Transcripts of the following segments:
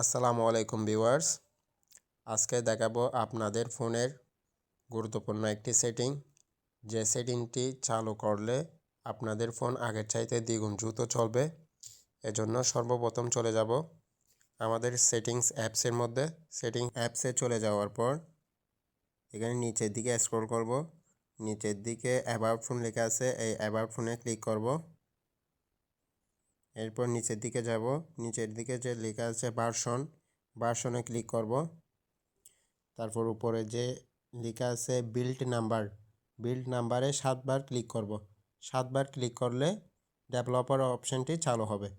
আসসালামু আলাইকুম ভিউয়ার্স। আজকে দেখাবো আপনাদের ফোনের গুরুত্বপূর্ণ একটি সেটিং। যে সেটিংটি চালু করলে আপনাদের ফোন আগের চাইতে দ্বিগুণ দ্রুত চলবে। এজন্য সর্বপ্রথম চলে যাব আমাদের সেটিংস অ্যাপসের মধ্যে। সেটিং অ্যাপসে চলে যাওয়ার পর এখানে নিচের দিকে স্ক্রল করব। নিচের দিকে অ্যাবাউট ফোন লেখা আছে। এই অ্যাবাউট ফোনে ক্লিক করব। এরপর নিচের দিকে যাব। নিচের দিকে যে লেখা আছে ভার্সন, ভার্সনে ক্লিক করব। তারপর উপরে যে লেখা আছে বিল্ড নাম্বার বিল্ড নাম্বারে সাতবার ক্লিক করব। সাতবার ক্লিক করলে ডেভেলপার অপশানটি চালু হবে।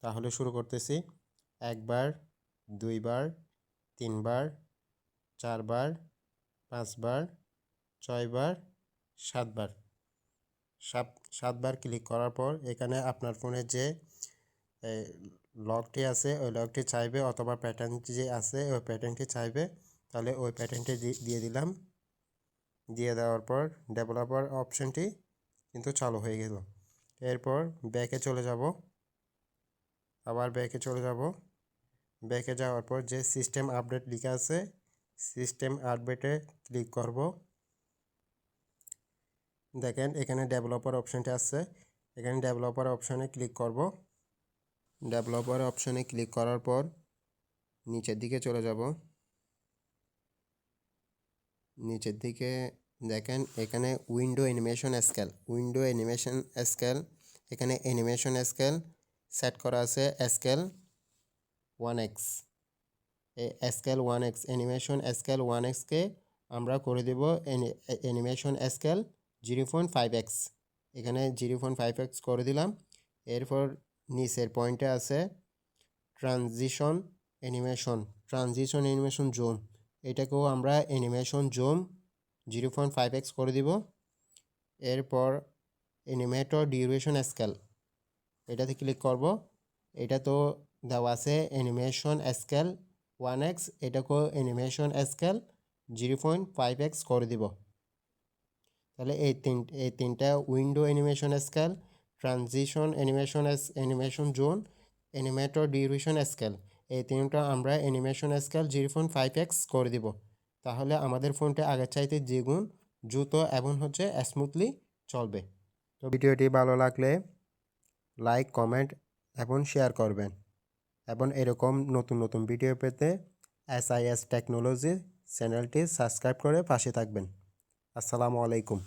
তাহলে শুরু করতেছি। একবার, দুইবার, তিনবার, চারবার, পাঁচবার, ছয়বার, সাতবার। সাত, সাতবার ক্লিক করার পর এখানে আপনার ফোনে যে লকটি আছে, ওই লকটি চাইবে অথবা প্যাটার্নটি যে আছে, ওই প্যাটার্নটি চাইবে, তাহলে ওই প্যাটার্নটি দিয়ে দিলাম। দিয়ে দেওয়ার পর ডেভেলপার অপশানটি কিন্তু চালু হয়ে গেল। এরপর ব্যাকে চলে যাব। আবার ব্যাকে চলে যাব। ব্যাকে যাওয়ার পর যে সিস্টেম আপডেট লেখা আছে সিস্টেম আপডেটে ক্লিক করব। দেখেন এখানে ডেভেলপার অপশানটি আছে। এখানে ডেভেলপার অপশানে ক্লিক করব। ডেভেলপার অপশানে ক্লিক করার পর নিচের দিকে চলে যাব। নিচের দিকে দেখেন এখানে window animation scale window animation scale এখানে অ্যানিমেশন স্কেল সেট করা আছে scale one x scale one x animation scale one এক্সকে আমরা করে দেব animation scale zero point five x. এখানে জিরো পয়েন্ট ফাইভ এক্স করে দিলাম। এরপর নিচের পয়েন্টে আছে transition animation transition animation zoom এটাকেও আমরা animation zoom zero point five x করে দিব। এরপর অ্যানিমেটর ডিউরেশন স্কেল, এটাতে ক্লিক করব। এটা তো দেওয়া আছে অ্যানিমেশন স্কেল ওয়ান এক্স, এটাকেও animation scale zero point five x করে দিব। তাহলে এই তিন, এই তিনটা window animation scale transition animation animation zone animator duration scale এই তিনটা আমরা animation scale zero point five x করে দিব। তাহলে আমাদের ফোনটা আগের চাইতে দ্বিগুণ, দ্রুত এবং হচ্ছে স্মুথলি চলবে। তো ভিডিওটি ভালো লাগলে লাইক কমেন্ট এবং শেয়ার করবেন। এবং এরকম নতুন নতুন ভিডিও পেতে এস আই এস টেকনোলজি চ্যানেলটি সাবস্ক্রাইব করে পাশে থাকবেন। আসসালামু আলাইকুম।